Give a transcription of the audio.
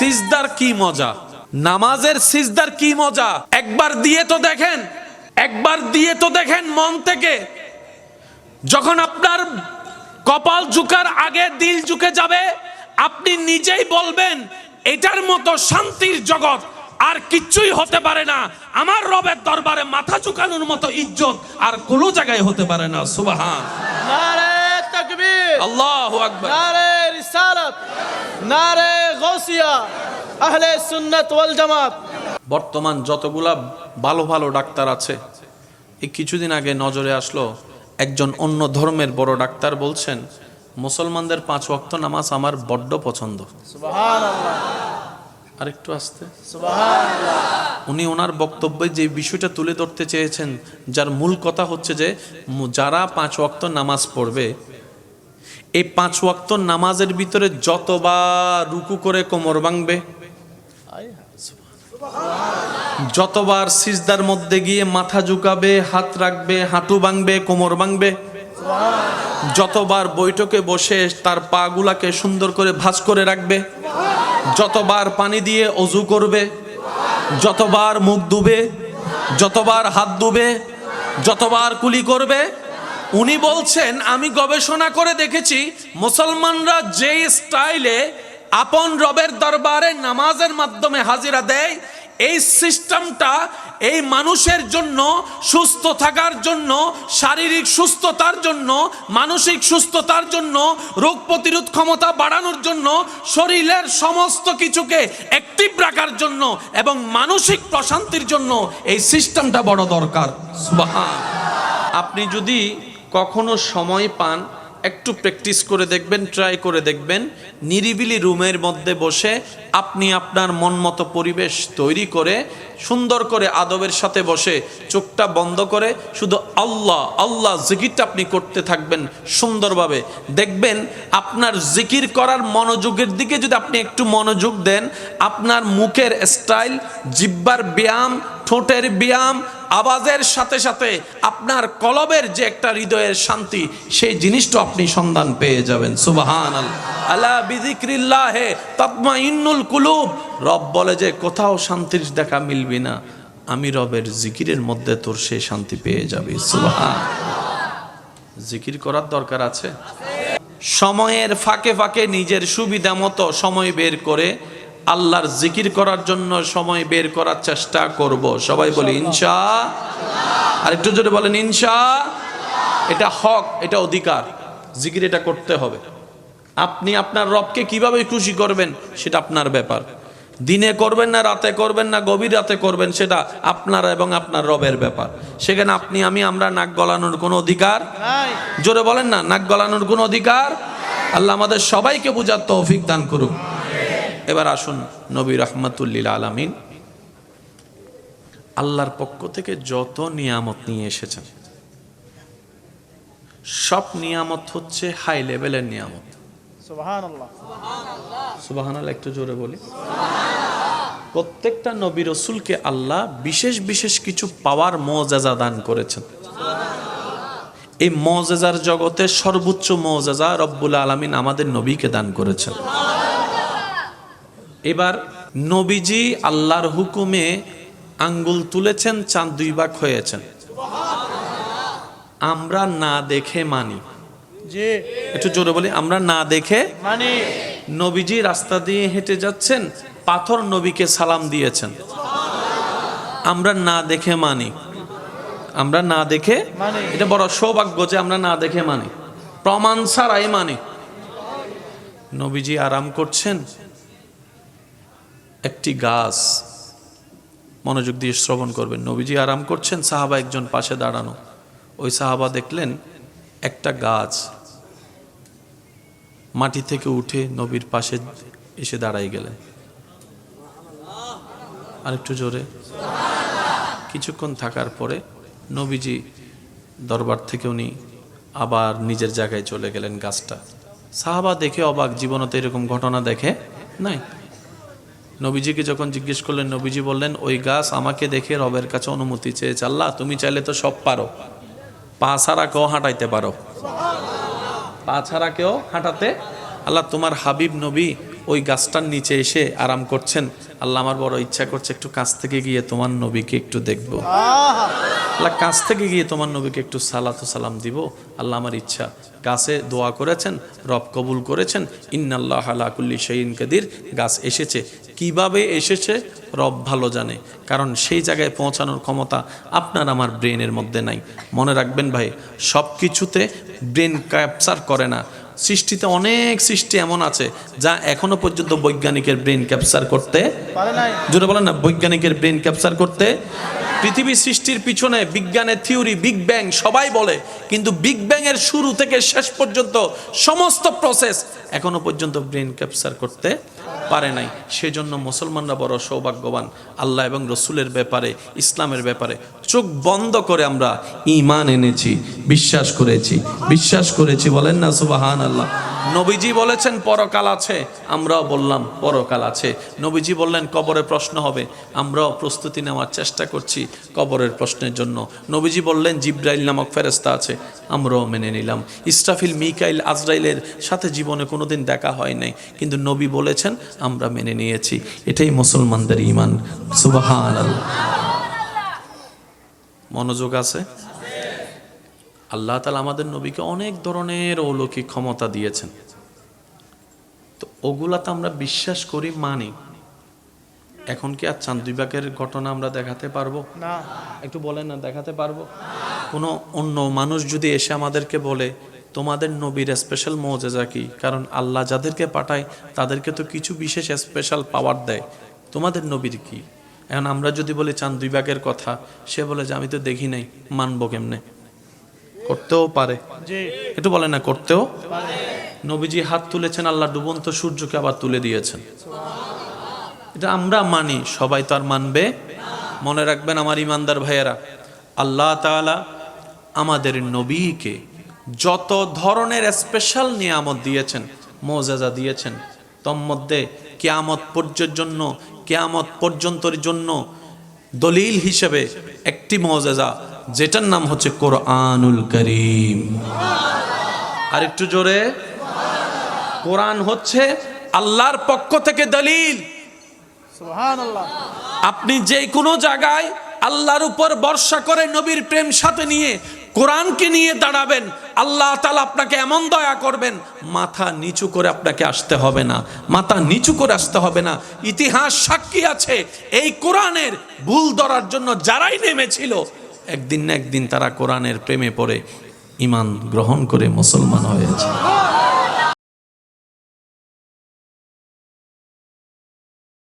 সিজদার কি মজা? নামাজের সিজদার কি মজা? একবার দিয়ে তো দেখেন, একবার দিয়ে তো দেখেন মন থেকে। যখন আপনার কপাল ঝুকার আগে দিল ঝুঁকে যাবে, আপনি নিজেই বলবেন, এটার মতো শান্তির জগৎ আর কিচ্ছুই হতে পারে না। আমার রবের দরবারে মাথা ঝুকানোর মতো ইজ্জত আর কোনো জায়গায় হতে পারে না। সুবাহান। তাকবীর আল্লাহু আকবার। নারে রিসালাত নারে গাউসিয়া আহলে সুন্নাত ওয়াল জামাত। বর্তমান যতগুলা ভালো ভালো ডাক্তার আছে এই কিছুদিন আগে নজরে আসলো একজন অন্য ধর্মের বড় ডাক্তার বলছেন মুসলমানদের পাঁচ ওয়াক্ত নামাজ আমার বড্ড পছন্দ। আরেকটু আসতে। উনি ওনার বক্তব্যে যে বিষয়টা তুলে ধরতে চেয়েছেন যার মূল কথা হচ্ছে যে যারা পাঁচ ওয়াক্ত নামাজ পড়বে এই পাঁচ ওয়াক্ত নামাজের ভিতরে যতবার রুকু করে কোমর ভাঙবে, যতবার সিজদার মধ্যে গিয়ে মাথা ঝুকাবে, হাত রাখবে, হাঁটু ভাঙবে, কোমর ভাঙবে, যতবার বৈঠকে বসে তার পাগুলাকে সুন্দর করে ভাজ করে রাখবে, যতবার পানি দিয়ে অজু করবে, যতবার মুখ ডুবে যতবার হাত ডুবে যতবার কুলি করবে উনি বলছেন, আমি গবেষণা করে দেখেছি, মুসলমানরা যে স্টাইলে আপন রবের দরবারে নামাজের মাধ্যমে হাজিরা দেয়, এই সিস্টেমটা এই মানুষের জন্য, সুস্থ থাকার জন্য, শারীরিক সুস্থতার জন্য, মানসিক সুস্থতার জন্য, রোগ প্রতিরোধ ক্ষমতা বাড়ানোর জন্য, শরীরের সমস্ত কিছুকে অ্যাক্টিভ রাখার জন্য এবং মানসিক প্রশান্তির জন্য এই সিস্টেমটা বড় দরকার। আপনি যদি কখনো সময় পান, একটু প্র্যাকটিস করে দেখবেন, ট্রাই করে দেখবেন। নিরিবিলি রুমের মধ্যে বসে আপনি আপনার মন মতো পরিবেশ তৈরি করে, সুন্দর করে আদবের সাথে বসে চোখটা বন্ধ করে শুধু আল্লাহ আল্লাহ জিকিরটা আপনি করতে থাকবেন সুন্দরভাবে। দেখবেন আপনার জিকির করার মনোযোগের দিকে যদি আপনি একটু মনোযোগ দেন, আপনার মুখের স্টাইল, জিব্বার ব্যায়াম, ঠোঁটের ব্যায়াম আওয়াজের সাথে সাথে আপনার কলবের যে একটা হৃদয়ের শান্তি, সেই জিনিসটা আপনি সন্ধান পেয়ে যাবেন। সুবাহান আল্লাহ তৎমা ইন্নুল কুলুব। রব বলে যে, কোথাও শান্তির দেখা মিলবি না। আমি রবের জিকিরের মধ্যে তোর সে শান্তি পেয়ে যাবি। সুবাহান জিকির করার দরকার আছে? সময়ের ফাঁকে ফাঁকে নিজের সুবিধা মতো সময় বের করে আল্লাহর জিকির করার জন্য সময় বের করার চেষ্টা করব। সবাই বলি ইনশা। আর একটু জোরে বলেন ইনশা। এটা হক এটা অধিকার। জিকির এটা করতে হবে। আপনি আপনার রবকে কীভাবে খুশি করবেন সেটা আপনার ব্যাপার। দিনে করবেন না রাতে করবেন না গভীর রাতে করবেন সেটা আপনার এবং আপনার রবের ব্যাপার। সেখানে আপনি আমি আমরা নাক গলানোর কোনো অধিকার? জোরে বলেন না নাক গলানোর কোনো অধিকার? আল্লাহ আমাদের সবাইকে বুঝার তৌফিক দান করুক। এবার আসুন নবী রহমতুল্লিল আলমিন আল্লাহর পক্ষ থেকে যত নিয়ামত নিয়ে এসেছেন সব নিয়ামত হচ্ছে হাই লেভেলের নিয়ামত। একটু জোরে বলি। প্রত্যেকটা নবী রসুলকে আল্লাহ বিশেষ বিশেষ কিছু পাওয়ার মজাজা দান করেছেন। এই মজাজার জগতে সর্বোচ্চ মজাজা রব্বুল আলমিন আমাদের নবীকে দান করেছেন। এবার নবীজি আল্লাহর হুকুমে আঙ্গুল তুলেছেন চাঁদ দুই ভাগ হয়েছেন। আমরা না দেখে মানি। একটু জোরে বলি আমরা না দেখে মানি। নবীজি রাস্তা দিয়ে হেঁটে যাচ্ছেন পাথর নবীকে সালাম দিয়েছেন। আমরা না দেখে মানি। আমরা না দেখে এটা বড় সৌভাগ্য যে আমরা না দেখে মানি। প্রমাণ ছাড়াই মানি। নবীজি আরাম করছেন একটি গাছ মনোযোগ দিয়ে শ্রবণ করবেন। নবীজি আরাম করছেন, সাহাবা একজন পাশে দাঁড়ানো। ওই সাহাবা দেখলেন, একটা গাছ মাটি থেকে উঠে নবীর পাশে এসে দাঁড়াই গেলেন। আরেকটু জোরে। কিছুক্ষণ থাকার পরে নবীজি দরবার থেকে উনি আবার নিজের জায়গায় চলে গেলেন গাছটা। সাহাবা দেখে অবাক জীবনতে এরকম ঘটনা দেখে নাই? নবীজিকে যখন জিজ্ঞেস করলেন, নবীজি বললেন, ওই গাছ আমাকে দেখে রবের কাছে অনুমতি চেয়েছে। আল্লাহ, তুমি চাইলে তো সব পারো। পা ছাড়া কেউ হাঁটাইতে পারো। পা ছাড়া কেউ হাঁটাতে আল্লাহ, তোমার হাবিব নবী ওই গাছটার নিচে এসে আরাম করছেন। আল্লাহ, আমার বড় ইচ্ছা করছে একটু কাছ থেকে গিয়ে তোমার নবীকে একটু দেখব। আল্লাহ, কাছ থেকে গিয়ে তোমার নবীকে একটু সালাত সালাম দিব। আল্লাহ, আমার ইচ্ছা। গাছে দোয়া করেছেন, রব কবুল করেছেন। ইন্নাল্লাহ আলা কুল্লি শাইইন কাদির। গাছ এসেছে কীভাবে এসেছে রব ভালো জানে। কারণ সেই জায়গায় পৌঁছানোর ক্ষমতা আপনার আমার ব্রেনের মধ্যে নাই। মনে রাখবেন ভাই সব কিছুতে ব্রেন ক্যাপচার করে না। সৃষ্টিতে অনেক সৃষ্টি এমন আছে যা এখনও পর্যন্ত বৈজ্ঞানিকের ব্রেন ক্যাপচার করতে যেটা বলেন না বৈজ্ঞানিকের ব্রেন ক্যাপচার করতে। পৃথিবী সৃষ্টির পিছনে বিজ্ঞানের থিওরি বিগ ব্যাং সবাই বলে কিন্তু বিগ ব্যাং এর শুরু থেকে শেষ পর্যন্ত সমস্ত প্রসেস এখনও পর্যন্ত ব্রেন ক্যাপচার করতে পারে নাই। সেজন্য মুসলমানরা বড় সৌভাগ্যবান। আল্লাহ এবং রসুলের ব্যাপারে, ইসলামের ব্যাপারে চোখ বন্ধ করে আমরা ইমান এনেছি, বিশ্বাস করেছি। বিশ্বাস করেছি, বলেন না সুবাহান আল্লাহ নবীজি বলেছেন, পরকাল আছে। আমরাও বললাম, পরকাল আছে। নবীজি বললেন, কবরে প্রশ্ন হবে। আমরাও প্রস্তুতি নেওয়ার চেষ্টা করছি কবরের প্রশ্নের জন্য। নবীজি বললেন, জিব্রাইল নামক ফেরেস্তা আছে। আমরাও মেনে নিলাম। ইসরাফিল, মিকাইল, আজরাইলের সাথে জীবনে কোনোদিন দেখা হয় নাই। কিন্তু নবী বলেছেন, আমরা মেনে নিয়েছি। এটাই মুসলমানদের ইমান সুবাহান মনোযোগ আছে? আল্লাহ তালা আমাদের নবীকে অনেক ধরনের অলৌকিক ক্ষমতা দিয়েছেন। তো ওগুলা তো আমরা বিশ্বাস করি মানি। এখন কি আর চাঁদ বিভাগের ঘটনা আমরা দেখাতে পারব? না। একটু বলেন না দেখাতে পারব? কোনো অন্য মানুষ যদি এসে আমাদেরকে বলে তোমাদের নবীর স্পেশাল মজেজা কি? কারণ আল্লাহ যাদেরকে পাঠায় তাদেরকে তো কিছু বিশেষ স্পেশাল পাওয়ার দেয়। তোমাদের নবীর কি? এখন আমরা যদি বলি চাঁদ দুই ভাগের কথা সে বলে যে আমি তো দেখি নাই মানবো কেমনে? করতেও পারে। একটু বলে না, করতেও নবীজি হাত তুলেছেন, আল্লাহ ডুবন্ত সূর্যকে আবার তুলে দিয়েছেন। এটা আমরা মানি, সবাই তো আর মানবে। মনে রাখবেন আমার ইমানদার ভাইয়েরা, আল্লাহ তাআলা আমাদের নবীকে যত ধরনের স্পেশাল নিয়ামত দিয়েছেন মোজাজা দিয়েছেন, তন্মধ্যে কেয়ামত পর্যের জন্য, কেয়ামত পর্যন্তর জন্য দলিল হিসেবে একটি মোজাজা যেটার নাম হচ্ছে কোরআনুল করিম। আর একটু জোরে। কোরআন হচ্ছে আল্লাহর পক্ষ থেকে দলিল। আপনি যে কোনো জায়গায় আল্লাহর উপর ভরসা করে নবীর প্রেম সাথে নিয়ে কোরআনকে নিয়ে দাঁড়াবেন আল্লাহ তালা আপনাকে এমন দয়া করবেন মাথা নিচু করে আপনাকে আসতে হবে না মাথা নিচু করে আসতে হবে না। ইতিহাস সাক্ষী আছে এই কোরআনের ভুল ধরার জন্য যারাই নেমেছিল একদিন না একদিন তারা কোরআনের প্রেমে পড়ে ইমান গ্রহণ করে মুসলমান হয়েছে।